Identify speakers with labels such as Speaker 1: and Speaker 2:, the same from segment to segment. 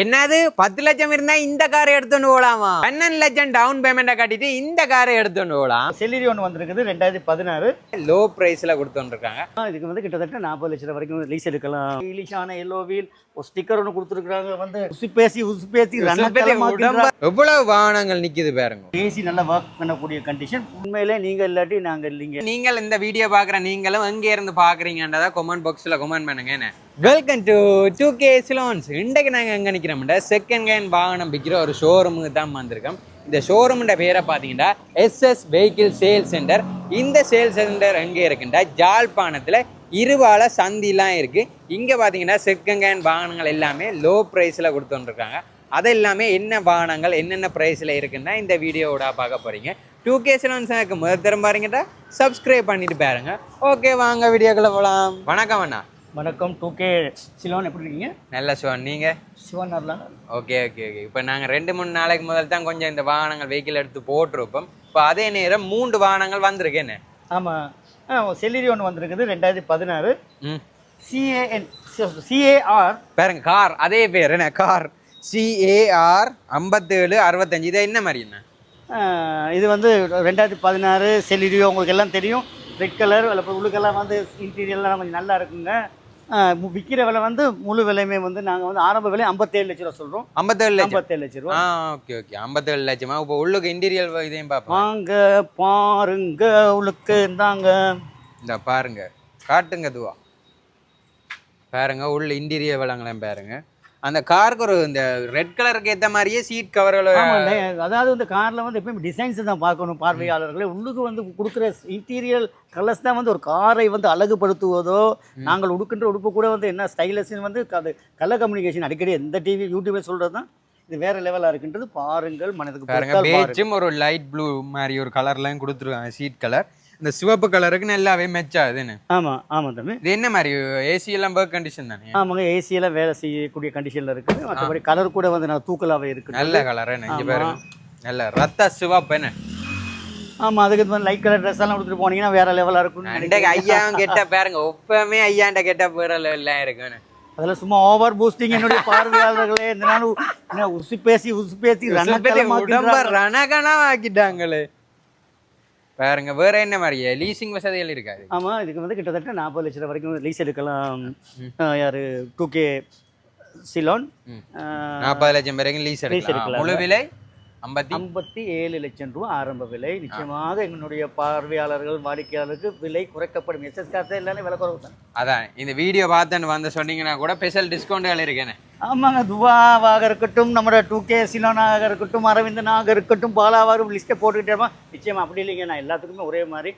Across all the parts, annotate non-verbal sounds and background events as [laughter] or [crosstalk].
Speaker 1: என்னது? பத்து லட்சம் இருந்தா இந்த காரை எடுத்துட்டு போலாமா? பன்னெண்டு லட்சம் டவுன் பேமெண்ட்டை கட்டிட்டு இந்த காரை எடுத்துட்டு போலாம்.
Speaker 2: செல்லிரி ஒன்று வந்திருக்குது ரெண்டாயிரத்தி பதினாறு.
Speaker 1: லோ பிரைஸ்ல கொடுத்துட்டு இருக்காங்க
Speaker 2: இதுக்கு வந்து கிட்டத்தட்ட நாற்பது லட்சம் வரைக்கும் லீஸ் எடுக்கலாம். இங்கிலீஷான எல்லோ வீல் ஒரு ஸ்டிக்கர் ஒன்று கொடுத்துருக்காங்க வந்து உசு பேசி உசு பேசி
Speaker 1: எவ்வளவு வாகனங்கள் நிக்குது பாருங்க.
Speaker 2: ஏசி நல்லா ஒர்க் பண்ணக்கூடிய கண்டிஷன் உண்மையிலே நீங்கள் இல்லாட்டி நாங்கள் இல்லைங்க.
Speaker 1: நீங்கள் இந்த வீடியோ பார்க்குற நீங்களும் எங்கே இருந்து பார்க்குறீங்கன்றதா கமெண்ட் பாக்ஸில் கமெண்ட் பண்ணுங்க என்ன? Welcome to two K Ceylons இன்றைக்கு நாங்கள் எங்கே நிற்கிறோம்டா செகண்ட் ஹேண்ட் வாகனம் விற்கிற ஒரு ஷோரூமுக்கு தான் வந்திருக்கோம். இந்த ஷோரூமுட பேரை பார்த்தீங்கன்னா S S vehicle sale centre இந்த சேல் சென்டர் எங்கே இருக்குண்டா ஜாழ்ப்பாணத்தில் இருவால சந்திலாம் இருக்குது இங்கே பார்த்தீங்கன்னா செகண்ட் ஹேண்ட் வாகனங்கள் எல்லாமே லோ ப்ரைஸில் கொடுத்துருக்காங்க அது எல்லாமே என்ன வாகனங்கள் என்னென்ன ப்ரைஸில் இருக்குன்னா இந்த வீடியோவோட பார்க்க போகிறீங்க டூ கே சிலோன்ஸுக்கு முதல் தரம் பாருங்கட்டா சப்ஸ்கிரைப் பண்ணிட்டு பாருங்கள் ஓகே வாங்க வீடியோக்குள்ளே போகலாம் வணக்கம் அண்ணா.
Speaker 2: வணக்கம் டூ கே சிலோன் எப்படி இருக்கீங்க?
Speaker 1: நல்ல சிவன் நீங்கள்
Speaker 2: சிவன் வரலாம்
Speaker 1: ஓகே ஓகே ஓகே இப்போ நாங்கள் ரெண்டு மூணு நாளைக்கு முதல் தான் கொஞ்சம் இந்த வாகனங்கள் வெஹிக்கிள் எடுத்து போட்டிருப்போம். இப்போ அதே நேரம் மூன்று வாகனங்கள் வந்திருக்கேன்னு
Speaker 2: ஆமாம் ஆ செல்லிரி ஒன்று வந்திருக்குது ரெண்டாயிரத்தி பதினாறு.
Speaker 1: ம்.
Speaker 2: சிஏஎன் சிஏஆர்
Speaker 1: பாருங்க கார் அதே பேர் என்ன? கார் சிஏஆர் ஐம்பத்தேழு அறுபத்தஞ்சு. இது என்ன மாதிரி என்ன?
Speaker 2: இது வந்து ரெண்டாயிரத்தி பதினாறு செல்லிரியோ உங்களுக்கு எல்லாம் தெரியும். ரெட் கலர் உள்ளுக்கெல்லாம் வந்து இன்டீரியர்லாம் கொஞ்சம் நல்லா இருக்குங்க. விற்கிற விலை வந்து முழு விலையுமே வந்து நாங்கள் வந்து ஆரம்ப விலை ஐம்பத்தேழு லட்ச ரூபா சொல்கிறோம்
Speaker 1: ஐம்பத்தேழு லட்சம்?
Speaker 2: ஐம்பத்தேழு லட்ச ரூபா.
Speaker 1: Okay okay. ஐம்பத்தேழு லட்சமா? இப்போ உள்ளுக்கு இன்டீரியல் இதையும் பார்ப்போம்
Speaker 2: வாங்க பாருங்க உள்ளுக்கு இருந்தாங்க
Speaker 1: இந்த பாருங்க. காட்டுங்க துவா பாருங்க உள்ள இன்டீரியர் வளங்களையும் பாருங்க. அந்த காருக்கு ஒரு இந்த ரெட் கலருக்கு ஏற்ற மாதிரியே சீட் கவர்கள்
Speaker 2: அதாவது இந்த காரில் வந்து எப்பயும் டிசைன்ஸ் தான் பார்க்கணும் பார்வையாளர்களே. உள்ளுக்கு வந்து கொடுக்குற இன்டீரியர் கலர்ஸ் தான் வந்து ஒரு காரை வந்து அழகுபடுத்துவதோ நாங்கள் உடுக்கின்ற உடுப்பு கூட வந்து என்ன ஸ்டைலஸ்ன்னு வந்து அது கலர் கம்யூனிகேஷன் அடிக்கடி எந்த டிவி யூடியூப்ல சொல்கிறது தான் இது வேற லெவலாக இருக்குன்றது. பாருங்கள் மனதுக்கு
Speaker 1: பாருங்க. பேச்சும் ஒரு லைட் ப்ளூ மாதிரி ஒரு கலர்லாம் கொடுத்துருக்காங்க. சீட் கலர் இந்த சிவப்பு கலருக்கு நல்லாவே மெச்சா இதுன்னு
Speaker 2: ஆமாம் ஆமாம் தம்பி.
Speaker 1: இது என்ன மாதிரி ஏசி எல்லாம் பர்க் கண்டிஷன் தானே?
Speaker 2: ஆமாங்க ஏசியெல்லாம் வேலை செய்யக்கூடிய கண்டிஷனில் இருக்குது. மற்றபடி கலர் கூட வந்து நான் தூக்கலாகவே இருக்குது.
Speaker 1: நல்ல கலர் என்ன
Speaker 2: ஆமா.
Speaker 1: பாருங்க. நல்ல ரத்த சிவப்பு என்ன?
Speaker 2: ஆமாம் அதுக்கு வந்து லைட் கலர் ட்ரெஸ் எல்லாம் கொடுத்துட்டு போனீங்கன்னா வேற லெவலாக இருக்கும்
Speaker 1: அண்டைக்கு ஐயாவும் கெட்ட பாருங்க ஒப்பமே ஐயாண்ட கெட்ட பேரல எல்லாம் இருக்குன்னு
Speaker 2: அதில் சும்மா ஓவர் பூஸ்டிங் என்னுடைய பார்வையாளர்களே இந்த நாள் உசு பேசி உசு பேசி.
Speaker 1: ரணகனா ஆக்கிட்டாங்களே பாருங்க வேற என்ன மாதிரி லீசிங் வசதிகள் இருக்காது.
Speaker 2: ஆமா இதுக்கு வந்து கிட்டத்தட்ட நாற்பது லட்சம் ரூபாய் வரைக்கும் லீஸ் எடுக்கலாம். யாரு? Two K Ceylon.
Speaker 1: நாற்பது லட்சம் வரைக்கும் லீஸ் எடுக்கலாம். முழு விலை? ஐம்பத்தி
Speaker 2: ஐம்பத்தி ஏழு லட்சம் ரூபாய் ஆரம்ப விலை. நிச்சயமாக எங்களுடைய பார்வையாளர்கள் வாடிக்கையாளருக்கு விலை குறைக்கப்படும். எஸ்எஸ் காசு எல்லாமே விலை குறைவு தான்.
Speaker 1: அதான் இந்த வீடியோ பார்த்தேன்னு வந்து சொன்னீங்கன்னா கூட ஸ்பெஷல் டிஸ்கவுண்ட்கள் இருக்கேனே.
Speaker 2: ஆமாங்க துவாவாக இருக்கட்டும் நம்மளோட டூ கே சிலோனாக இருக்கட்டும் அரவிந்தனாக இருக்கட்டும் பாலாவாரும் லிஸ்ட்டை போட்டுக்கிட்டே இருப்போம். நிச்சயமா அப்படி இல்லைங்க நான் எல்லாத்துக்குமே ஒரே மாதிரி.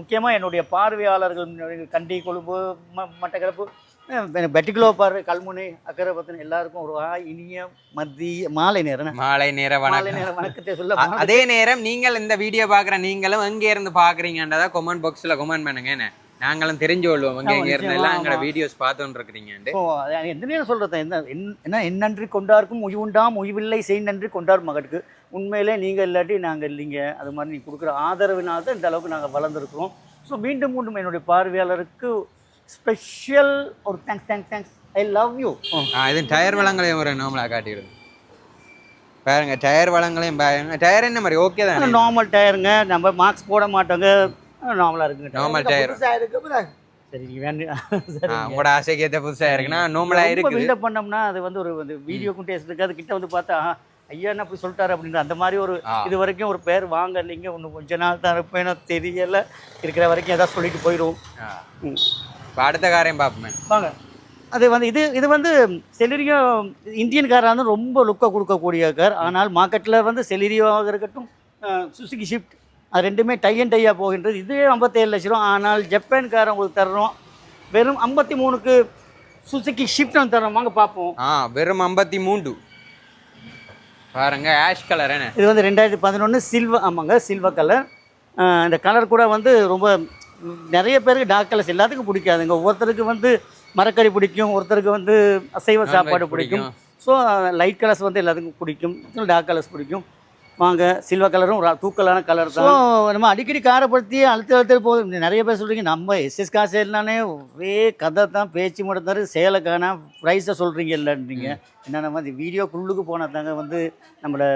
Speaker 2: முக்கியமாக என்னுடைய பார்வையாளர்கள் கண்டி கொழும்பு ம மட்டக்களப்பு பெட்டிகுலோ பார்வை கல்முனை அக்கறை பத்தின எல்லாருக்கும் ஒரு இனிய மதிய மாலை நேரம்
Speaker 1: மாலை நேர
Speaker 2: மாலை நேரம் வணக்கத்தை சொல்ல
Speaker 1: அதே நேரம் நீங்கள் இந்த வீடியோ பார்க்குற நீங்களும் எங்கே இருந்து பார்க்குறீங்கன்றதா கமெண்ட் பாக்ஸில் கமெண்ட் பண்ணுங்க என்ன? நாங்களும் தெரிஞ்சு கொள்வோம் எங்க
Speaker 2: ஆமா,
Speaker 1: எங்க இருந்து எல்லாம் எங்களோட. வீடியோஸ் பார்த்துட்டு
Speaker 2: அது எந்த நேரம் சொல்கிறது என்ன என்- என்ன என் நன்றி கொண்டாருக்கும் உய்வுண்டாம் உய்வில்லை செய் நன்றி கொண்டார் மகனுக்கு உண்மையிலே நீங்கள் இல்லாட்டி நாங்கள் இல்லைங்க. அது மாதிரி நீ கொடுக்குற ஆதரவினால் தான் இந்த அளவுக்கு நாங்கள் வளர்ந்துருக்கிறோம். ஸோ மீண்டும் மீண்டும் என்னுடைய பார்வையாளருக்கு ஸ்பெஷல் ஒரு thanks thanks thanks I love you
Speaker 1: இது டயர் வளங்களையும் ஒரு நார்மலாக காட்டிடுது பாருங்க டயர் வளங்களையும் பாருங்க டயர் என்ன மாதிரி ஓகே தானே
Speaker 2: நார்மல் டயருங்க நம்ம மார்க்ஸ் போட மாட்டோங்க நார்மலாக இருக்குங்க இருக்கு bro. சரி
Speaker 1: உங்களோட ஆசைக்கு ஏற்ற புதுசாக இருக்குன்னா நார்மலாக இருக்குது
Speaker 2: பில்டப் பண்ணோம்னா அது வந்து ஒரு வீடியோக்கும் டேஸ்ட் இருக்காது கிட்ட வந்து பார்த்தா ஐயா என்ன அப்படி சொல்லிட்டாரு அப்படின்ற அந்த மாதிரி ஒரு. இது வரைக்கும் ஒரு பேர் வாங்க இல்லைங்க இன்னும் கொஞ்ச நாள் தான் இருப்பேனோ தெரியல. இருக்கிற வரைக்கும் ஏதாவது சொல்லிட்டு போயிடுவோம்
Speaker 1: ஆ.
Speaker 2: ம்.
Speaker 1: இப்போ அடுத்த காரையும் பார்ப்போமே.
Speaker 2: வாங்க. அது வந்து இது இது வந்து செலிரியோ இந்தியன் காராக வந்து ரொம்ப லுக்கை கொடுக்கக்கூடிய கார். ஆனால் மார்க்கெட்டில் வந்து செலிரியோவாக இருக்கட்டும் சுசுகி ஷிஃப்ட் அது ரெண்டுமே டை அண்ட் டையாக போகின்றது. இது ஐம்பத்தேழு லட்ச ரூபா. ஆனால் ஜப்பான் கார் உங்களுக்கு தர்றோம். வெறும் ஐம்பத்தி மூணுக்கு சுசுகி ஷிஃப்ட் வந்து தர்றோம். வாங்க பார்ப்போம்.
Speaker 1: ஆ வெறும் ஐம்பத்தி மூன்று. பாருங்க ஆஷ் கலர் என்ன?
Speaker 2: இது வந்து ரெண்டாயிரத்தி பதினொன்று சில்வர் ஆமாங்க சில்வர் கலர் இந்த கலர் கூட வந்து ரொம்ப நிறைய பேருக்கு டார்க் கலர்ஸ் எல்லாத்துக்கும் பிடிக்காதுங்க. ஒவ்வொருத்தருக்கு வந்து மரக்கறி பிடிக்கும் ஒருத்தருக்கு வந்து அசைவ சாப்பாடு பிடிக்கும். ஸோ லைட் கலர்ஸ் வந்து எல்லாத்துக்கும் பிடிக்கும். டார்க் கலர்ஸ் பிடிக்கும். வாங்க சில்வர் கலரும் ஒரு தூக்கலான கலர் தான். நம்ம அடிக்கடி காரை பற்றி அழுத்த அழுத்த போதும். நிறைய பேர் சொல்கிறீங்க நம்ம எஸ்எஸ் காசு இல்லைனாலே ஒரே கதை தான். பேச்சு மட்டும் சேலை காணா ப்ரைஸை சொல்கிறீங்க இல்லைன்றீங்க. என்ன நம்ம இந்த வீடியோக்குள்ளுக்கு போனால் தாங்க வந்து நம்மளோட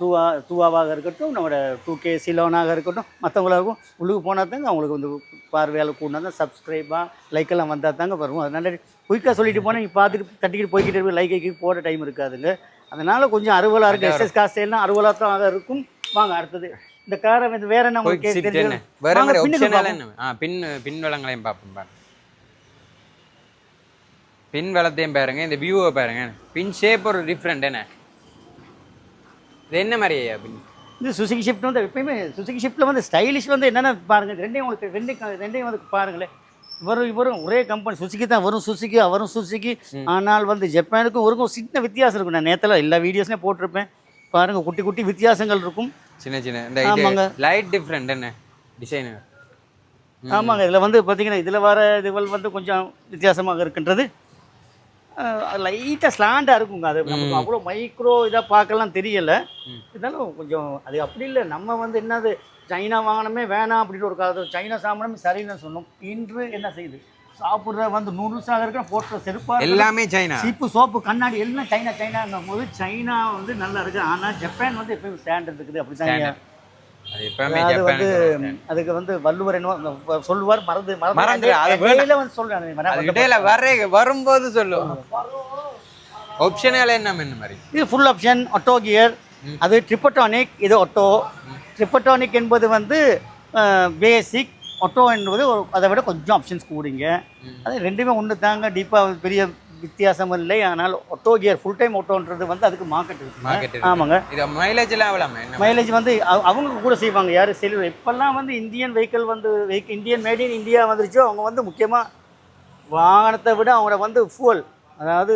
Speaker 2: தூவா தூவாவாக இருக்கட்டும் நம்மளோட டூ கே சிலோனாக இருக்கட்டும் மற்றவங்களுக்கும் உள்ளுக்கு போனால் தாங்க அவங்களுக்கு வந்து பார்வையால் கூடனா தான் சப்ஸ்கிரைபாக லைக் எல்லாம் வந்தால் தாங்க வரும் அதனால குயிக்காக சொல்லிட்டு போனால் நீங்கள் பார்த்துட்டு தட்டிக்கிட்டு போய்கிட்டு இருப்பீங்க லைக் ஐக்கி போட டைம் இருக்காதுங்க. அதனால கொஞ்சம் அறுவலாக இருக்குது எஸ்எஸ் காசு எல்லாம் அறுவலாக தான் இருக்கும். வாங்க அடுத்தது. இந்த காரை வந்து வேற என்ன உங்களுக்கு
Speaker 1: ஆ பின் பின் வளங்களையும் பார்ப்போம் பின் வளத்தையும் பாருங்க. இந்த வியூவை பாருங்க. பின் ஷேப் ஒரு டிஃப்ரெண்ட் என்ன? இது என்ன மாதிரி பின்
Speaker 2: இந்த சுசுகி ஷிஃப்ட் வந்து எப்பயுமே சுசுகி ஷிஃப்ட்டில் வந்து ஸ்டைலிஷ் வந்து என்னென்ன பாருங்கள் ரெண்டையும் உங்களுக்கு ரெண்டையும் ரெண்டையும் வந்து பாருங்களேன். இவரும் இவரும் ஒரே கம்பெனி சுசுகி தான் வரும் சுசுகி அவரும் சுசுகி ஆனால் வந்து ஜப்பானுக்கும் ஒருக்கும் சின்ன வித்தியாசம் இருக்கும். நான் நேரத்தில் எல்லா வீடியோஸ்லேயும் போட்டிருப்பேன். பாருங்கள் குட்டி குட்டி வித்தியாசங்கள் இருக்கும்.
Speaker 1: சின்ன சின்ன இந்த
Speaker 2: ஆமாங்க.
Speaker 1: லைட் டிஃப்ரெண்ட் என்ன? டிசைன்
Speaker 2: ஆமாங்க இதில் வந்து பார்த்தீங்கன்னா இதில் வர இதுகள் வந்து கொஞ்சம் வித்தியாசமாக இருக்கின்றது. லைட்டாக ஸ்லாண்டாக இருக்குங்க. அது நமக்கு அவ்வளோ மைக்ரோ இதாக பார்க்கலாம் தெரியல. இருந்தாலும் கொஞ்சம் அது அப்படி இல்லை. நம்ம வந்து என்னது சைனா வாங்கணுமே வேணாம் அப்படின்னு ஒரு காலத்தில் சைனா சாப்பிடணுமே சரின்னு சொன்னோம். இன்று என்ன செய்யுது? சாப்பிட்ற வந்து நூடுல்ஸாக இருக்கிற போட்டுற செருப்பாக
Speaker 1: எல்லாமே சைனா
Speaker 2: சீப்பு சோப்பு கண்ணாடி எல்லாம் சைனா சைனாங்கும் போது சைனா வந்து நல்லா இருக்குது ஆனால் ஜப்பான் வந்து எப்பயும் ஸ்டாண்டர்ட் இருக்குது. அப்படி தான்
Speaker 1: அது
Speaker 2: வந்து அதுக்கு வந்து வள்ளுவர் என்ன அந்த சொல்லுவார் மறந்து
Speaker 1: மறந்து,
Speaker 2: இடையில வந்து சொல்றேன்
Speaker 1: இடையில வர வரும்போது சொல்லுவோம். ஆப்ஷனல் என்ன மாதிரி?
Speaker 2: இது ஃபுல் ஆப்ஷன் ஆட்டோ கியர் அது ட்ரிப்பட்டானிக் இது ஆட்டோ ட்ரிப்பட்டானிக் என்பது வந்து பேசிக் ஆட்டோ என்பது அதை விட கொஞ்சம் ஆப்ஷன்ஸ் கூடிங்க. அது ரெண்டுமே ஒன்று தாங்க டீப்பாக பெரிய வித்தியாசம் இல்லை. ஆனால் ஆட்டோ கியர் ஃபுல் டைம் ஆட்டோன்றது வந்து அதுக்கு மார்க்கெட் இருக்கு. ஆமாங்க.
Speaker 1: இது மைலேஜ் எல்லாம் எவ்வளவு என்ன
Speaker 2: மைலேஜ் வந்து அவ- அவங்க கூட செய்வாங்க. யார் செல்வ இப்போல்லாம் வந்து இந்தியன் வெஹிக்கிள் வந்து vehicle Indian made in India வந்துருச்சோ அவங்க வந்து முக்கியமாக வாகனத்தை விட அவங்கள வந்து ஃபுவல் அதாவது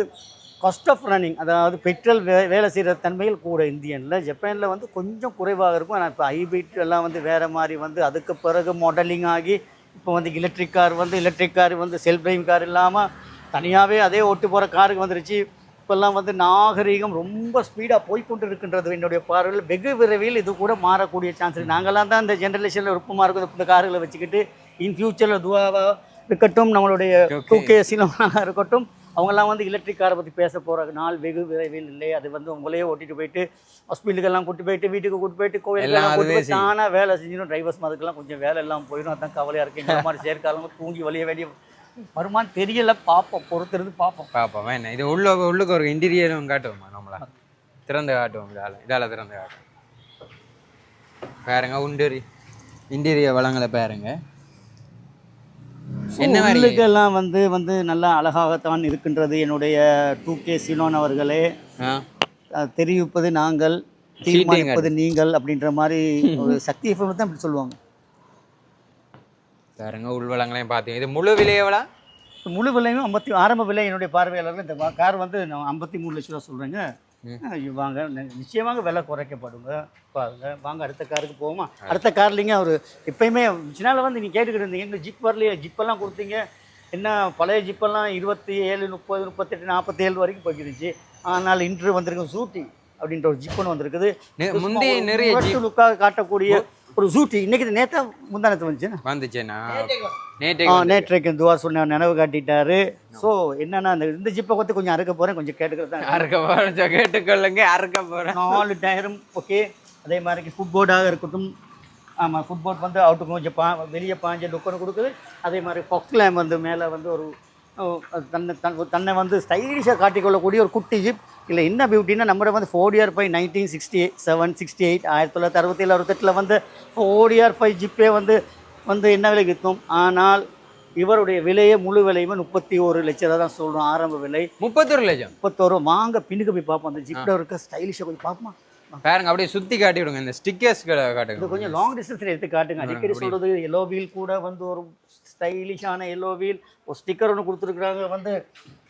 Speaker 2: காஸ்ட் ஆஃப் ரன்னிங் அதாவது பெட்ரோல் வே வேலை செய்கிற தன்மைகள் கூட இந்தியனில் ஜப்பானில் வந்து கொஞ்சம் குறைவாக இருக்கும். ஆனால் இப்போ ஹைபிரிட் எல்லாம் வந்து வேறு மாதிரி வந்து அதுக்கு பிறகு மாடலிங் ஆகி இப்போ வந்து எலக்ட்ரிக் கார் வந்து எலக்ட்ரிக் கார் வந்து செல்ஃப் டிரைவிங் கார் இல்லாமல் தனியாகவே அதே ஓட்டு போகிற காருக்கு வந்துருச்சு. இப்போல்லாம் வந்து நாகரீகம் ரொம்ப ஸ்பீடாக போய்க்கொண்டு இருக்கின்றது என்னுடைய பார்வையில். வெகு விரைவில் இது கூட மாறக்கூடிய சான்ஸ் இருக்குது நாங்களாம் தான் இந்த ஜென்ரேஷனில் விருப்பமாக இருக்கும் இந்த கார்களை வச்சுக்கிட்டு இன் ஃபியூச்சரில் துவாவாக இருக்கட்டும். நம்மளுடைய டூ கே [laughs] இருக்கட்டும். அவங்கெல்லாம் வந்து எலக்ட்ரிக் காரை பற்றி பேச போகிற நாள் வெகு விரைவில் இல்லை. அது வந்து உங்களையே ஓட்டிட்டு போயிட்டு ஹாஸ்பிட்டலுக்கெல்லாம் கூட்டு போயிட்டு வீட்டுக்கு கூட்டு போயிட்டு கோயிலுக்கெல்லாம் கூட்டு
Speaker 1: அதுவே
Speaker 2: போய் தானாக வேலை செஞ்சிடும் டிரைவர்ஸ் மதுக்கெல்லாம் கொஞ்சம் வேலை எல்லாம் போயிடும். அதான் கவலையாக இருக்கு. இந்த மாதிரி சேர்க்காலங்க தூங்கி வழிய வேண்டிய வருமானு தெரியல பார்ப்போம் பொறுத்திருந்து பார்ப்போம்
Speaker 1: பாப்போம் என்ன? இது உள்ள உள்ளுக்கு ஒரு இன்டீரியரும் காட்டுவோமா நம்மளா? திறந்து காட்டுவோம் இதால இதால திறந்து காட்டுவோம். பாருங்க உண்டரி. இன்டீரியர் வளங்களை பாருங்க. என்ன
Speaker 2: உள்ளுக்கெல்லாம் வந்து வந்து நல்லா அழகாகத்தான் இருக்கின்றது என்னுடைய டூ கே சிலோன் அவர்களே. தெரிவிப்பது நாங்கள் தீர்மானிப்பது நீங்கள் அப்படின்ற மாதிரி ஒரு சக்தி தான் இப்படி சொல்லுவாங்க.
Speaker 1: பாருங்க உள்வளங்களையும் பார்த்தீங்க. இது முழு விலை எவ்வளோ?
Speaker 2: முழு விலையும் ஐம்பத்தி ஆரம்ப விலை என்னுடைய பார்வையாளர்கள் இந்த கார் வந்து நான் ஐம்பத்தி மூணு லட்ச ரூபா சொல்கிறேங்க. வாங்க நிச்சயமாக விலை குறைக்கப்படுங்க. பாருங்க வாங்க அடுத்த காருக்கு போவோமா? அடுத்த கார்லிங்க ஒரு எப்பயுமே சின்னால வந்து நீங்கள் கேட்டுக்கிட்டு இருந்தீங்க. எங்கள் ஜிப் வரலையே ஜிப்பெல்லாம் கொடுத்தீங்க. என்ன பழைய ஜிப்பெல்லாம் இருபத்தி ஏழு முப்பது முப்பத்தெட்டு நாற்பத்தேழு வரைக்கும் போய்க்கிருச்சு ஆனால் இன்று வந்திருக்கு சூட்டி அப்படின்ற ஒரு ஜிப்பன் வந்திருக்குது.
Speaker 1: முந்தைய நிறைய
Speaker 2: லுக்காக காட்டக்கூடிய ஒரு சூட்டி இன்னைக்கு நேத்தா முந்தானத்து வந்துச்சு
Speaker 1: வந்துச்சேண்ணா. நேற்று
Speaker 2: ஆ நேற்றைக்கு துவா சொன்ன நினைவு காட்டிட்டாரு. ஸோ என்னன்னா அந்த இந்த ஜிப்பை பற்றி கொஞ்சம் அறுக்க போகிறேன் கொஞ்சம் கேட்டுக்கிறது தான்
Speaker 1: அறுக்க போகிறேன் கேட்டுக்கொள்ளுங்க. அறுக்க போகிறேன்
Speaker 2: நாலு டயரும் ஓகே அதே மாதிரி ஃபுட்போர்டாக இருக்கட்டும். ஆமாம் ஃபுட்போர்ட் வந்து அவுட்டு கொஞ்சம் பா வெளியே பாஞ்ச லுக்கொன்று கொடுக்குது. அதே மாதிரி பொக்லேம் வந்து மேலே வந்து ஒரு தன்னை தன் தன்னை வந்து ஸ்டைலிஷாக காட்டிக்கொள்ளக்கூடிய ஒரு குட்டி ஜிப் இல்லை என்ன பியூட்டின்னா நம்ம வந்து four year five nineteen sixty seven sixty eight ஆயிரத்தி தொள்ளாயிரத்தி அறுபத்தேழு அறுபத்தெட்டில் வந்து ஃபோர் இயர் ஃபைவ் ஜிப்பே வந்து வந்து என்ன விலைக்கு விற்றோம் ஆனால் இவருடைய விலையே முழு விலையுமே முப்பத்தி ஒரு லட்சம் தான் சொல்கிறோம் ஆரம்ப விலை.
Speaker 1: முப்பத்தொரு லட்சம்.
Speaker 2: முப்பத்தோரு வாங்க பின்னுக்கு போய் பார்ப்போம். அந்த ஜிப்பில் இருக்க ஸ்டைலிஷாக கொஞ்சம் பார்ப்போமா?
Speaker 1: பாருங்க அப்படியே சுத்தி காட்டி விடுங்க இந்த ஸ்டிக்கர்ஸ் காட்டுங்க.
Speaker 2: கொஞ்சம் லாங் டிஸ்டன்ஸில் எடுத்து காட்டுங்க. அடிக்கடி சொல்கிறது எல்லோ வீல் கூட வந்து ஒரு ஸ்டைலிஷான எல்லோ வீல் ஒரு ஸ்டிக்கர் ஒன்று கொடுத்துருக்குறாங்க. வந்து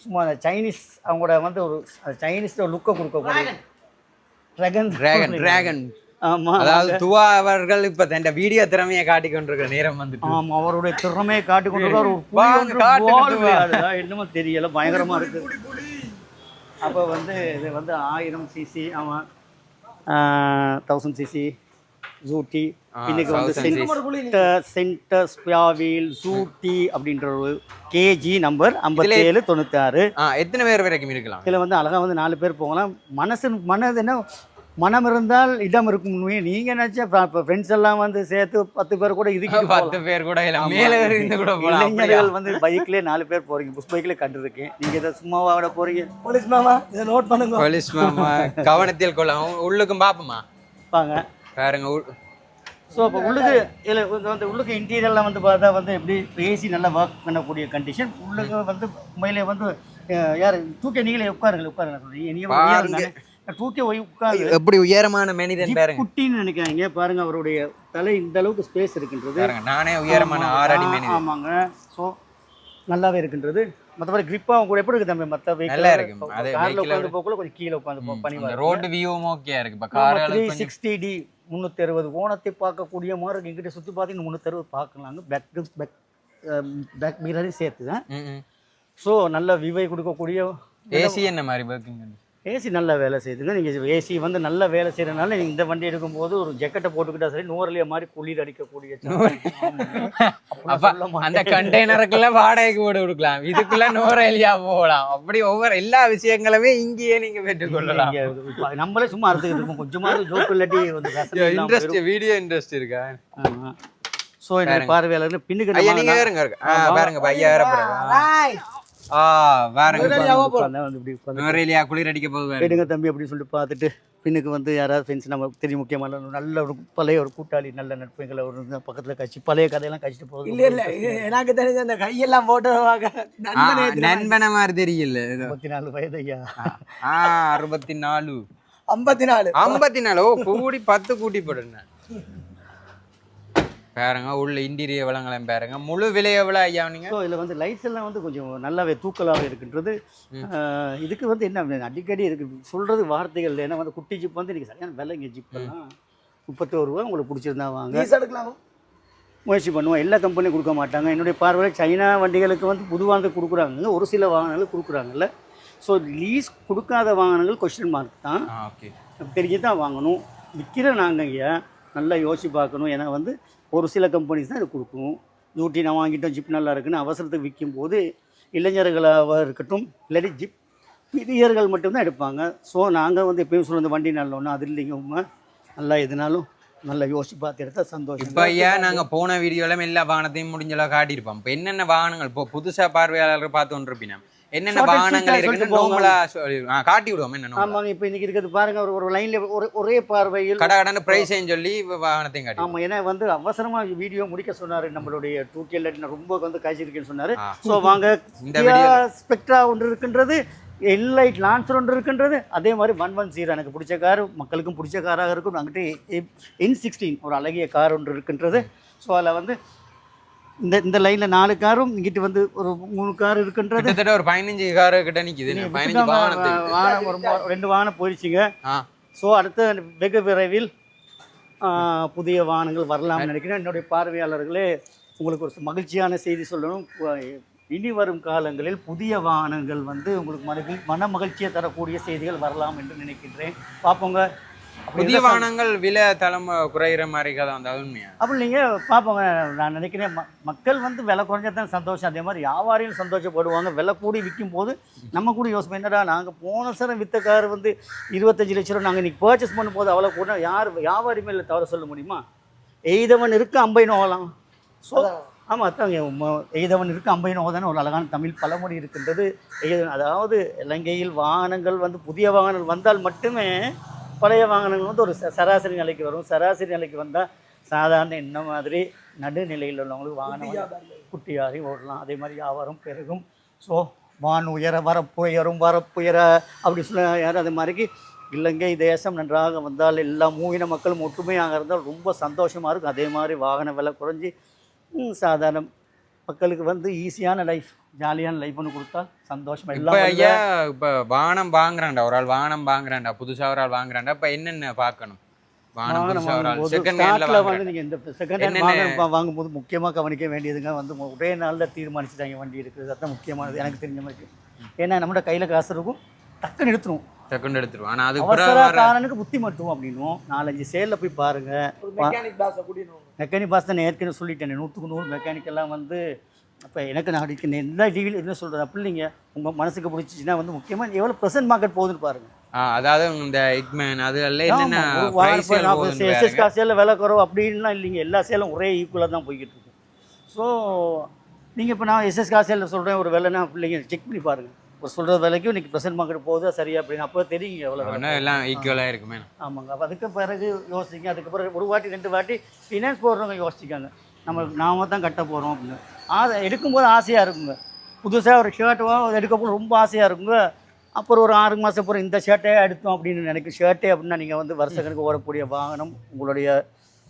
Speaker 2: சும்மா அந்த சைனீஸ் அவங்களோட வந்து ஒரு சைனீஸ் லுக்கை கொடுக்கக்கூடிய ட்ராகன்
Speaker 1: டிராகன் டிராகன்
Speaker 2: ஆமாம்
Speaker 1: அதாவது துவா அவர்கள் இப்ப தன் வீடியோ திறமையை காட்டி கொண்டிருக்கிற நேரம் வந்துட்டு
Speaker 2: ஆமாம் அவருடைய திறமையை காட்டி கொண்டு ஒரு புலி
Speaker 1: வாங்க,
Speaker 2: ஒன்று
Speaker 1: காட்டுங்க
Speaker 2: ball
Speaker 1: துவா.
Speaker 2: விளையாடுதா? என்னமோ தெரியல பயங்கரமாக இருக்குது அப்போ வந்து இது வந்து ஆயிரம் சிசி ஆமாம் தௌசண்ட் சிசி. ஜூட்டி இன்னைக்கு வந்து
Speaker 1: 1000 cc.
Speaker 2: சென்டர் சென்டர் ஸ்பியாவில் ஜூட்டி அப்படின்ற ஒரு கேஜி நம்பர் ஐம்பத்தேழு தொண்ணூத்தாறு.
Speaker 1: ஆ எத்தனை பேர் வரைக்கும் இருக்கலாம்?
Speaker 2: இதில் வந்து அழகாக வந்து நாலு பேர் போகலாம். மனசு மனது என்ன? மனம் இருந்தால் இடம் இருக்கும் நீங்கள் நினச்சா ஃப்ரெண்ட்ஸ் எல்லாம் வந்து சேர்த்து பத்து பேர் கூட இதுக்கு
Speaker 1: பத்து பேர் கூட?
Speaker 2: இளைஞர்கள் வந்து பைக்லேயே நாலு பேர் போகிறீங்க புஷ் பைக்லேயே கண்டிருக்கேன். நீங்கள் இதை சும்மாவா விட போகிறீங்க
Speaker 3: போலீஸ் மாமா இதை நோட் பண்ணுங்க.
Speaker 1: போலீஸ் மாமா கவனத்தில் கொள்ள உள்ளுக்கும் பாப்போமா?
Speaker 2: வாங்க.
Speaker 1: உள்-
Speaker 2: ஸோ இப்போ உள்ளுக்கு இதில் வந்து உள்ளுக்கு இன்டீரியர்லாம் வந்து பார்த்தா வந்து எப்படி ஏசி நல்லா ஒர்க் பண்ணக்கூடிய கண்டிஷன் உள்ளுக்கு வந்து உண்மையிலே வந்து யார்? தூக்கி நீங்களே உட்காருங்க உட்காருங்க. சொல்றீங்க. நீங்கள் தூக்கி உட்காரு
Speaker 1: எப்படி உயரமான மனிதன் பாருங்க.
Speaker 2: குட்டின்னு நினைக்காதீங்க. பாருங்க அவருடைய தலை இந்த அளவுக்கு ஸ்பேஸ் இருக்கின்றது.
Speaker 1: நானே உயரமான ஆறு அடி
Speaker 2: ஆமாங்க. ஸோ நல்லாவே இருக்கின்றது. மற்றபடி கிரிப்பாக கூட எப்படி இருக்கு தம்பி? மற்ற
Speaker 1: நல்லா இருக்கு. அதே
Speaker 2: காரில் உட்காந்து போகக்குள்ள கொஞ்சம் கீழே உட்காந்து போ பண்ணி
Speaker 1: இந்த ரோடு வியூவும் ஓகே இருக்கு. இப்ப கார்
Speaker 2: த்ரீ சிக்ஸ்டி டி முந்நூற்றி அறுபது கோணத்தை பார்க்கக்கூடிய மாதிரி எங்கிட்ட சுற்றி பார்த்தீங்கன்னா முந்நூற்றி அறுபது பார்க்கலாங்க பேக் பேக் பேக் மீறரையும் சேர்த்து தான் ஸோ நல்ல விவை கொடுக்கக்கூடிய
Speaker 1: ஏசி என்ன மாதிரி ஒர்க்கிங்
Speaker 2: ஏசி நல்ல வேலை செய்யுதுங்க. நீங்கள் ஏசி வந்து நல்ல வேலை செய்கிறனால நீங்கள் இந்த வண்டி எடுக்கும்போது ஒரு ஜெக்கெட்டை போட்டுக்கிட்டா சரி நூறுலைய மாதிரி குளிர் அடிக்கக்கூடிய
Speaker 1: அந்த கண்டெய்னருக்குள்ள வாடகைக்கு போட்டு கொடுக்கலாம். இதுக்குள்ள நூறேலியா போகலாம். அப்படி ஒவ்வொரு எல்லா விஷயங்களுமே இங்கேயே நீங்க பெற்றுக் கொள்ளலாம்
Speaker 2: இப்ப நம்மளே சும்மா அறுத்துக்கிட்டு இருக்கோம். கொஞ்சமாவது ஜோக்கு இல்லாட்டி வந்து
Speaker 1: இன்ட்ரெஸ்ட் வீடியோ இன்ட்ரெஸ்ட் இருக்கா?
Speaker 2: ஸோ என்னோட பார்வையாளர் பின்னுக்கு
Speaker 1: நீங்க வேறுங்க இருக்கு ஆ பாருங்க இப்ப ஐயா வேற
Speaker 3: ராய்
Speaker 1: ஆ பாருங்க
Speaker 2: உட்கார்ந்தா வந்து இப்படி உட்கார்ந்து
Speaker 1: நுரையிலியா குளிர் அடிக்க போகுது.
Speaker 2: எடுங்க தம்பி அப்படின்னு சொல்லிட்டு பார்த்துட்டு பின்னுக்கு வந்து யாராவது ஃப்ரெண்ட்ஸ் நம்ம தெரியும் முக்கியமான நல்ல ஒரு பழைய ஒரு கூட்டாளி நல்ல நட்புகளை ஒரு பக்கத்துல கட்சி பழைய கதையெல்லாம் கழிச்சிட்டு போகுது.
Speaker 3: இல்ல இல்ல எனக்கு தெரிஞ்ச அந்த கையெல்லாம் போட்டு வாங்க
Speaker 1: ஆ,
Speaker 3: நண்பனே
Speaker 1: நண்பன மாதிரி தெரியல.
Speaker 2: முப்பத்தி நாலு வயது ஐயா
Speaker 1: ஆ அறுபத்தி நாலு
Speaker 3: ஐம்பத்தி நாலு
Speaker 1: ஐம்பத்தி நாலு ஓ கூடி பத்து கூட்டி போடுங்க பாருங்க உள்ள இன்டீரியர் வளங்களையும் பாருங்க. முழு விலை எவ்வளோ ஐயா நீங்க?
Speaker 2: ஸோ இதில் வந்து லைட்ஸ் எல்லாம் வந்து கொஞ்சம் நல்லாவே தூக்கலாகவே இருக்கின்றது இதுக்கு வந்து என்ன அடிக்கடி இருக்கு. சொல்றது வார்த்தைகள் ஏன்னா வந்து குட்டி ஜிப் வந்து இன்னைக்கு சரியான விலைங்க ஜிப்பெல்லாம் முப்பத்தோரு ரூபா உங்களுக்கு பிடிச்சிருந்தா வாங்க.
Speaker 3: லீஸ் எடுக்கலாம்.
Speaker 2: முயற்சி பண்ணுவோம். எல்லா கம்பெனியும் கொடுக்க மாட்டாங்க. என்னுடைய பார்வையில் சைனா வண்டிகளுக்கு வந்து புது வாகனத்தை கொடுக்குறாங்க ஒரு சில வாகனங்கள் கொடுக்குறாங்கல்ல. ஸோ லீஸ் கொடுக்காத வாகனங்கள் கொஸ்டின் மார்க் தான்.
Speaker 1: ஓகே
Speaker 2: பெரிய தான் வாங்கணும். விற்கிற நாங்கள் ஐயா. நல்லா யோசிச்சு பார்க்கணும். ஏன்னா வந்து ஒரு சில கம்பெனிஸ் தான் இது கொடுக்கும். ஜூட்டி நான் வாங்கிட்டோம் ஜிப் நல்லா இருக்குன்னு அவசரத்துக்கு விற்கும் போது இளைஞர்களாக இருக்கட்டும் இல்லாட்டி ஜிப் பிரியர்கள் மட்டும்தான் எடுப்பாங்க. ஸோ நாங்கள் வந்து எப்பயும் சொல்லுவோம் இந்த வண்டி நல்ல அது இல்லைங்க உண்மை. நல்லா எதுனாலும் நல்லா யோசிச்சு பார்த்து எடுத்தா சந்தோஷம்.
Speaker 1: இப்போ ஐயா நாங்கள் போன வீடியோவில் எல்லா வாகனத்தையும் முடிஞ்சளவு காட்டியிருப்போம் இப்போ என்னென்ன வாகனங்கள் இப்போ புதுசாக பார்வையாளர்கள் பார்த்து கொண்டிருப்பினா என்னென்ன வாகனங்கள் இருக்குன்னு. நோமலா காட்டி விடுவோம் என்ன.
Speaker 2: ஆமாங்க இப்போ இன்னைக்கு இருக்கிறது பாருங்க ஒரு ஒரு லைனில் ஒரு ஒரே பார்வையில்
Speaker 1: கடை கடன்னு பிரைஸையும் சொல்லி வாகனத்தையும் காட்டி
Speaker 2: ஆமாம் ஏன்னா வந்து அவசரமாக வீடியோ முடிக்க சொன்னார் நம்மளுடைய டூ கே ரொம்ப வந்து காய்ச்சிருக்கேன்னு சொன்னார்
Speaker 1: ஆ.
Speaker 2: ஸோ வாங்க
Speaker 1: இந்த
Speaker 2: ஸ்பெக்ட்ரா ஒன்று இருக்கின்றது எல்லைட் லான்சர் ஒன்று இருக்கின்றது அதே மாதிரி ஒன் ஒன் ஜீரோ எனக்கு பிடிச்ச கார் மக்களுக்கும் பிடிச்ச காராக இருக்கும் அங்கிட்ட என் சிக்ஸ்டீன் ஒரு அழகிய கார் ஒன்று இருக்கின்றது ஸோ அதில் வந்து இந்த இந்த லைனில் நாலு காரும் இங்கிட்டு வந்து ஒரு மூணு கார் இருக்கின்றது.
Speaker 1: கிட்டத்தட்ட ஒரு பதினஞ்சு காரு கிட்ட நிக்குது. பதினஞ்சு
Speaker 2: வாகனம் ஒரு ரெண்டு வாகனம் போயிடுச்சுங்க ஸோ அடுத்த வெகு விரைவில் புதிய வாகனங்கள் வரலாம்னு நினைக்கிறேன். என்னுடைய பார்வையாளர்களே உங்களுக்கு ஒரு மகிழ்ச்சியான செய்தி சொல்லணும். இனி வரும் காலங்களில் புதிய வாகனங்கள் வந்து உங்களுக்கு மன மன மகிழ்ச்சியை தரக்கூடிய செய்திகள் வரலாம் என்று நினைக்கின்றேன். பார்ப்போங்க.
Speaker 1: புதிய வாகனங்கள் விலை தலைமை குறையிற மாதிரி கதை வந்து அது உண்மையா?
Speaker 2: அப்படி நீங்கள் பார்ப்போங்க நான் நினைக்கிறேன் ம மக்கள் வந்து விலை குறைஞ்சா தான் சந்தோஷம். அதே மாதிரி வியாபாரியும் சந்தோஷப்படுவாங்க. விலை கூடி விற்கும் போது நம்ம கூட யோசனை என்னடா நாங்கள் போன சரம் வித்த கார் வந்து இருபத்தஞ்சு லட்ச ரூபா நாங்கள் இன்றைக்கி பர்ச்சேஸ் பண்ணும்போது அவ்வளோ கூட யார் வியாபாரி மேலே தவற சொல்ல முடியுமா? எய்தவன் இருக்க அம்பைன்னு ஓகலாம் ஸோ ஆமாம் அதாங்க ம- எய்தவன் இருக்க அம்பைன்னு ஓதான ஒரு அழகான தமிழ் பழமொழி இருக்கின்றது. எய்தவன் அதாவது இலங்கையில் வாகனங்கள் வந்து புதிய வாகனங்கள் வந்தால் மட்டுமே பழைய வாகனங்கள் வந்து ஒரு சராசரி நிலைக்கு வரும். சராசரி நிலைக்கு வந்தால் சாதாரண என்ன மாதிரி நடுநிலையில் உள்ளவங்களுக்கு வாகனம் குட்டியாரி ஓடலாம். அதே மாதிரி வியாபாரம் பெருகும். ஸோ வான் உயர வரப்புயரும் வரப்புயர அப்படி சொல்ல யார் அது மாதிரிக்கு இலங்கை தேசம் நன்றாக வந்தால் எல்லா மூவின மக்களும் ஒற்றுமையாக இருந்தால் ரொம்ப சந்தோஷமாக இருக்கும். அதே மாதிரி வாகன விலை குறைஞ்சி சாதாரண மக்களுக்கு வந்து ஈஸியான லைஃப் ஜாலியான லைஃப் ஒன்று கொடுத்தா சந்தோஷம்
Speaker 1: இப்ப
Speaker 2: எல்லாம்
Speaker 1: ஐயா இப்ப வாகனம் வாங்குறான்டா. ஒரு ஆள் வாகனம் வாங்குறான்டா. புதுசா ஒரு ஆள் வாங்குறான்டா. இப்ப என்னென்ன பார்க்கணும்?
Speaker 2: வாங்கும்போது முக்கியமாக கவனிக்க வேண்டியதுங்க வந்து ஒரே நாளில் தீர்மானிச்சுட்டாங்க வண்டி இருக்குது அதுதான் முக்கியமானது. எனக்கு தெரிஞ்ச மாதிரி. ஏன்னா நம்மகிட்ட கையில் காசு இருக்கும். டக்குன்னு எடுத்துரும்.
Speaker 1: டக்குன்னு எடுத்துருவோம் ஆனா அதுக்கு பிறகு வர
Speaker 2: அவசரக்காரனுக்கு புத்தி மட்டும் அப்படின்னும் நாலஞ்சு சேலில் போய் பாருங்க.
Speaker 3: மெக்கானிக் பாஸை கூட்டிட்டு
Speaker 2: மெக்கானிக் பாஸ் தான் ஏற்கனவே சொல்லிட்டேன். நூற்றுக்கு நூறு மெக்கானிக் எல்லாம் வந்து அப்போ எனக்கு நான் அடிக்க எல்லா டிவியில் என்ன சொல்கிறது அப்படி இல்லைங்க உங்கள் மனசுக்கு பிடிச்சிச்சின்னா வந்து முக்கியமாக எவ்வளோ ப்ரெசன்ட் மார்க்கெட் போகுதுன்னு பாருங்க.
Speaker 1: ஆ, அதாவது இந்த எக்மேன் அது என்னென்ன.
Speaker 2: காசியில் விலை குறவு அப்படின்லாம் இல்லைங்க. எல்லா சேலும் ஒரே ஈக்குவலாக தான் போய்கிட்டு இருக்கு. ஸோ நீங்கள் இப்போ நான் எஸ்எஸ் காசியில் சொல்கிறேன் ஒரு விலைன்னா இல்லைங்க செக் பண்ணி பாருங்கள் ஒரு சொல்கிற விலைக்கும் இன்னைக்கு ப்ரெசன்ட் மார்க்கெட் போகுதா சரியா அப்படின்னு. அப்போ தெரியுங்க எவ்வளோ
Speaker 1: எல்லாம் ஈக்குவலா இருக்குமே.
Speaker 2: ஆமாங்க. அப்போ அதுக்கு பிறகு யோசிங்க. அதுக்கு பிறகு ஒரு வாட்டி ரெண்டு வாட்டி ஃபினான்ஸ் போடுறவங்க யோசிச்சுக்காங்க. நம்ம நாம தான் கட்ட போகிறோம் அப்படின்னு. ஆசை எடுக்கும்போது ஆசையாக இருக்குங்க. புதுசாக ஒரு ஷர்ட்டோ எடுக்கும்போது ரொம்ப ஆசையாக இருக்குங்க. அப்புறம் ஒரு ஆறு மாதம் அப்புறம் இந்த ஷர்ட்டே எடுத்தோம் அப்படின்னு நினைக்கும் ஷர்ட்டே அப்படின்னா நீங்கள் வந்து வருஷக்கணக்கு ஓடக்கூடிய வாகனம் உங்களுடைய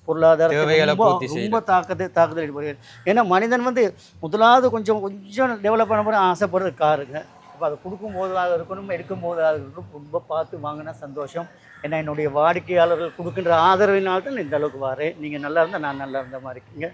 Speaker 1: தேவைகளை
Speaker 2: ரொம்ப. ரொம்ப தாக்கத்தை தாக்குதல் ஏற்படுகிறது ஏன்னா மனிதன் வந்து முதலாவது கொஞ்சம் கொஞ்சம் டெவலப் பண்ண போகிற ஆசைப்படுறது காருங்க அப்போ அதை கொடுக்கும்போதாக இருக்கணும் எடுக்கும்போதாக இருக்கணும். ரொம்ப பார்த்து வாங்கினா சந்தோஷம். ஏன்னா என்னுடைய வாடிக்கையாளர்கள் கொடுக்கின்ற ஆதரவினால் தான் இந்த அளவுக்கு வரேன். நீங்கள் நல்லா இருந்தால் நான் நல்லா இருந்த மாதிரி இருக்கீங்க.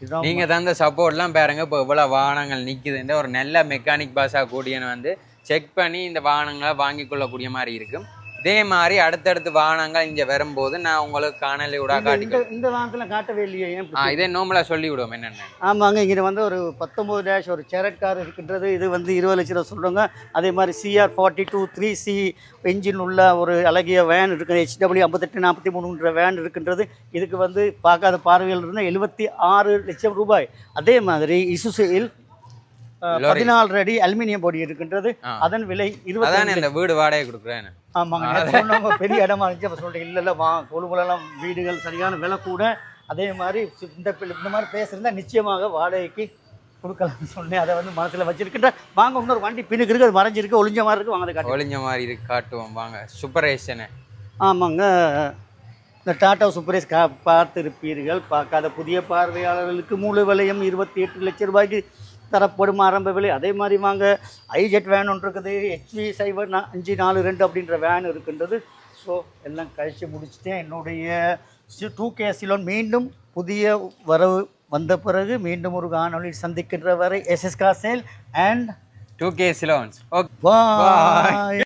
Speaker 2: இதுதான்
Speaker 1: நீங்க தந்த சப்போர்ட்லாம் பாருங்க. இப்போ இவ்வளவு வாகனங்கள் நிக்குதுன்ற ஒரு நல்ல மெக்கானிக் பாஸா கூடியன வந்து செக் பண்ணி இந்த வாகனங்களை வாங்கி கொள்ளக்கூடிய மாதிரி இருக்கும். இதே மாதிரி அடுத்தடுத்து வாகனங்கள் இங்க வரும்போது நான் உங்களுக்கு காணொலி
Speaker 2: இந்த-
Speaker 1: காட்டி
Speaker 2: இந்த வாரத்தில் காட்டவே இல்லையே ஏன்
Speaker 1: இதே நோம்பலா சொல்லி விடுவோம் என்னென்ன
Speaker 2: ஆமாங்க இங்கே வந்து ஒரு பத்தொம்போது டேஷ் ஒரு சேரட் கார் இருக்கின்றது இது வந்து இருபது லட்ச ரூபா சொல்கிறாங்க அதே மாதிரி C R forty two three C engine உள்ள ஒரு அழகிய வேன் இருக்குது ஹெச்டபிள்யூ ஐம்பத்தெட்டு நாற்பத்தி மூணுன்ற வேன் இருக்கின்றது. இதுக்கு வந்து பார்க்காத பார்வையில் இருந்தால் எழுபத்தி ஆறு லட்சம் ரூபாய். அதே மாதிரி இசுசையில். பதினாலு அடி அலுமினியம் பொடி இருக்கின்றது. அதன் விலை
Speaker 1: இந்த வீடு வாடகை கொடுக்குறேன்
Speaker 2: ஆமாங்க பெரிய இடமா இருந்துச்சு அப்போ சொல்லிட்டு இல்லை இல்லை வா கொழும்புலலாம் வீடுகள் சரியான விலை கூட அதே மாதிரி இந்த பிள்ளை- இந்த மாதிரி பேசுகிறதா நிச்சயமாக வாடகைக்கு கொடுக்கலாம்னு சொன்னேன். அதை வந்து மனசில் வச்சிருக்கின்ற வாங்க இன்னொரு வண்டி பின்னுக்கு இருக்குது அது மறைஞ்சிருக்கு ஒளிஞ்ச மாதிரி இருக்கு வாங்க காட்டு
Speaker 1: ஒளிஞ்ச மாதிரி இருக்கு காட்டுவோம் வாங்க சூப்பரேஷனு
Speaker 2: ஆமாங்க இந்த டாடா சூப்பரேஸ் கா பார்த்திருப்பீர்கள் பார்க்காத புதிய பார்வையாளர்களுக்கு மூல விலையம் இருபத்தி எட்டு லட்சம் ரூபாய்க்கு தரப்படும் ஆரம்ப விலை? அதே மாதிரி வாங்க. ஐஜெட் வேன் ஒன்று இருக்குது. ஹெச்வி சைபர் நா அஞ்சு நாலு ரெண்டு அப்படின்ற வேன் இருக்கின்றது. ஸோ எல்லாம் கழித்து முடிச்சுட்டேன். என்னுடைய டூ கே சிலோன் மீண்டும் புதிய வரவு வந்த பிறகு மீண்டும் ஒரு காணொளி சந்திக்கின்ற வரை S S car sale and
Speaker 1: two K Ceylons okay
Speaker 2: bye